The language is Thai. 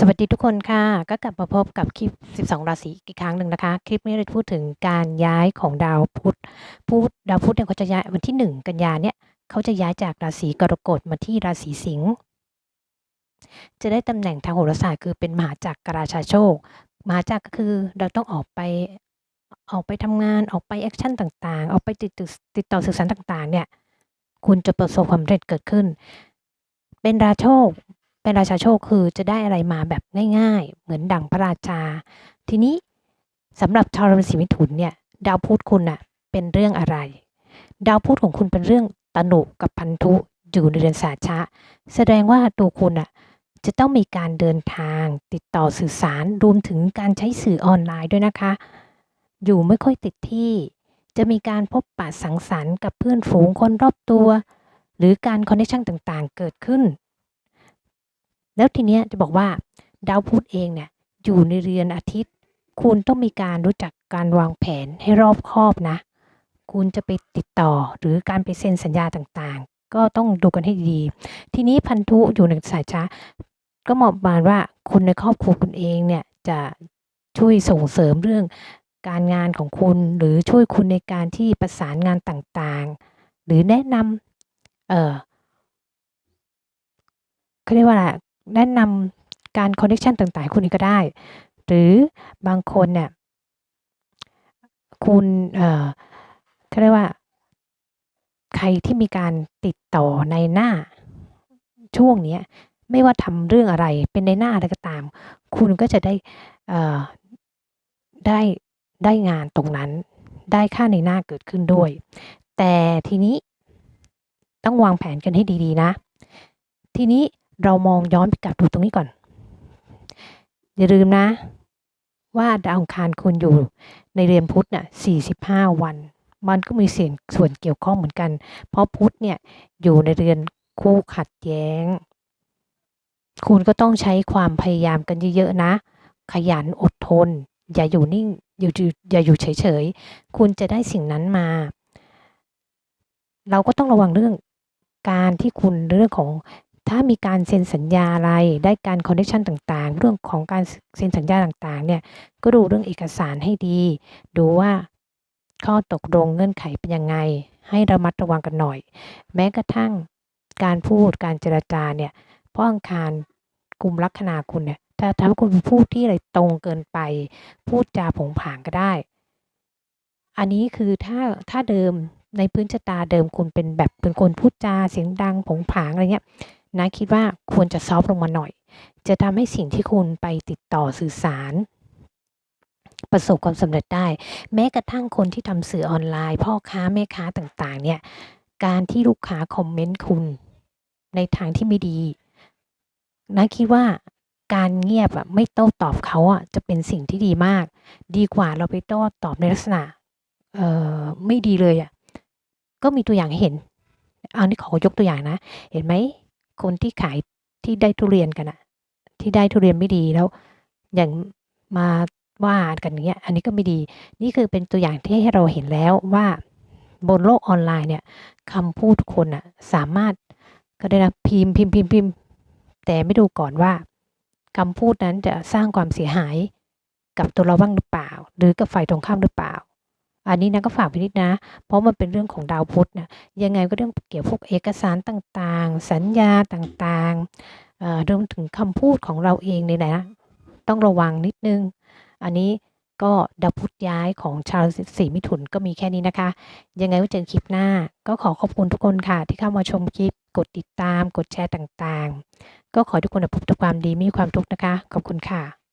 สวัสดีทุกคนค่ะ ก็กลับมาพบกับคลิป 12 ราศีอีกครั้งหนึ่งนะคะ คลิปนี้เราจะพูดถึงการย้ายของดาวพุธพุธดาวพุธเนี่ยเขาจะย้ายวันที่ 1 กันยาเนี่ยเขาจะย้ายจากราศีกรกฎมาที่ราศีสิงห์จะได้ตำแหน่งทางโหราศาสตร์คือเป็นมหาจักรราชาโชค มหาจักรก็คือเราต้องออกไปออกไปทำงานออกไปแอคชั่นต่างๆ ออกไปติดต่อติดต่อสื่อสารต่างๆ เนี่ย คุณจะประสบความสำเร็จเกิดขึ้น เป็นราโชค เป็นราชาโชคคือจะได้อะไรมาแบบง่ายๆ เหมือนดั่งพระราชา ทีนี้สำหรับชาวราศีมิถุนเนี่ยดาวพุธคุณน่ะเป็นเรื่องอะไร ดาวพุธของคุณเป็นเรื่องตนุกับพันธุอยู่ในเรือนสาชะ แสดงว่าตัวคุณน่ะจะต้องมีการเดินทางติดต่อสื่อสารรวมถึงการใช้สื่อออนไลน์ด้วยนะคะ อยู่ไม่ค่อยติดที่ จะมีการพบปะสังสรรค์กับเพื่อนฝูงคนรอบตัว หรือการคอนเนคชั่นต่างๆ เกิดขึ้น แล้วทีเนี้ยจะบอกว่าดาวพุธเองเนี่ยอยู่ในเรือนอาทิตย์ คุณต้องมีการรู้จักการวางแผนให้รอบคอบนะ คุณจะไปติดต่อหรือการไปเซ็นสัญญาต่างๆ ก็ต้องดูกันให้ดี ทีนี้พันธุอยู่ในสายช้าก็มองมาว่าคนในครอบครัวคุณเองเนี่ยจะช่วยส่งเสริมเรื่องการงานของคุณหรือช่วยคุณในการที่ประสานงานต่างๆ หรือแนะนำเออเขาเรียกว่าอะไร แนะนำการคอนเนคชันต่างๆให้คุณนี้ก็ได้ หรือบางคนเนี่ยคุณเอ่อเขาเรียกว่า ใครที่มีการติดต่อในหน้าช่วงเนี้ยไม่ว่าทำเรื่องอะไรเป็นในหน้าอะไรก็ตาม คุณก็จะได้เอ่อได้ได้งานตรงนั้น ได้ค่าในหน้าเกิดขึ้นด้วย แต่ทีนี้ต้องวางแผนกันให้ดีๆนะ ทีนี้ เรามองย้อนไปกลับดูตรงนี้ก่อน อย่าลืมนะ ว่าดาวอังคารคุณอยู่ในเรือนพุธน่ะ45วัน มันก็มีเสียงส่วนเกี่ยวข้องเหมือนกัน เพราะพุธเนี่ยอยู่ในเรือนคู่ขัดแย้ง คุณก็ต้องใช้ความพยายามกันเยอะๆนะ ขยันอดทน อย่าอยู่นิ่งอยู่อย่าอยู่เฉยๆ คุณจะได้สิ่งนั้นมา เราก็ต้องระวังเรื่องการที่คุณเรื่องของ ถ้ามีการเซ็นสัญญาอะไรได้การคอนเนคชันต่างๆ เรื่องของการเซ็นสัญญาต่างๆเนี่ยก็ดูเรื่องเอกสารให้ดี ดูว่าข้อตกลงเงื่อนไขเป็นยังไง ให้ระมัดระวังกันหน่อย แม้กระทั่งการพูดการเจรจาเนี่ยเพราะอังคารกลุ่มลัคนาคุณเนี่ยถ้าทำให้คุณพูดที่อะไรตรงเกินไป พูดจาผงผางก็ได้ อันนี้คือถ้าถ้าเดิมในพื้นชะตาเดิมคุณเป็นแบบเป็นคนพูดจาเสียงดังผงผางอะไรเงี้ย นะคิดว่าควรจะซอฟลงมาหน่อย จะทำให้สิ่งที่คุณไปติดต่อสื่อสาร ประสบความสำเร็จได้ แม้กระทั่งคนที่ทำสื่อออนไลน์ พ่อค้าแม่ค้าต่างๆ เนี่ยการที่ลูกค้าคอมเมนต์คุณในทางที่ไม่ดีนะคิดว่าการเงียบอะไม่โต้ตอบเขาอะจะเป็นสิ่งที่ดีมาก ดีกว่าเราไปโต้ตอบในลักษณะเอ่อไม่ดีเลยอะก็มีตัวอย่างให้เห็นเอานี่ขอยกตัวอย่างนะ เห็นไหม คนที่ขายที่ได้ทุเรียนกันอะที่ได้ทุเรียนไม่ดีแล้ว อย่างมาว่ากันอย่างเงี้ย อันนี้ก็ไม่ดี นี่คือเป็นตัวอย่างที่ให้เราเห็นแล้วว่าบนโลกออนไลน์เนี่ยคำพูดคนอะสามารถก็ได้นะพิมพ์พิมพ์พิมพ์พิมพ์แต่ไม่ดูก่อนว่าคำพูดนั้นจะสร้างความเสียหายกับตัวเราบ้างหรือเปล่า หรือกับฝ่ายตรงข้ามหรือเปล่า อันนี้นะก็ฝากพินิจนะ เพราะมันเป็นเรื่องของดาวพุธนะยังไงก็เรื่องเกี่ยวพวกเอกสารต่างๆ สัญญาต่างๆรวมถึงคำพูดของเราเองเนี่ยนะต้องระวังนิดนึง อันนี้ก็ดาวพุธย้ายของชาวสีมิถุนก็มีแค่นี้นะคะ ยังไงไว้เจอคลิปหน้า ก็ขอขอบคุณทุกคนค่ะ ที่เข้ามาชมคลิป กดติดตาม กดแชร์ต่างๆ ก็ขอทุกคนพบแต่ความดีมีความทุกข์นะคะ ขอบคุณค่ะ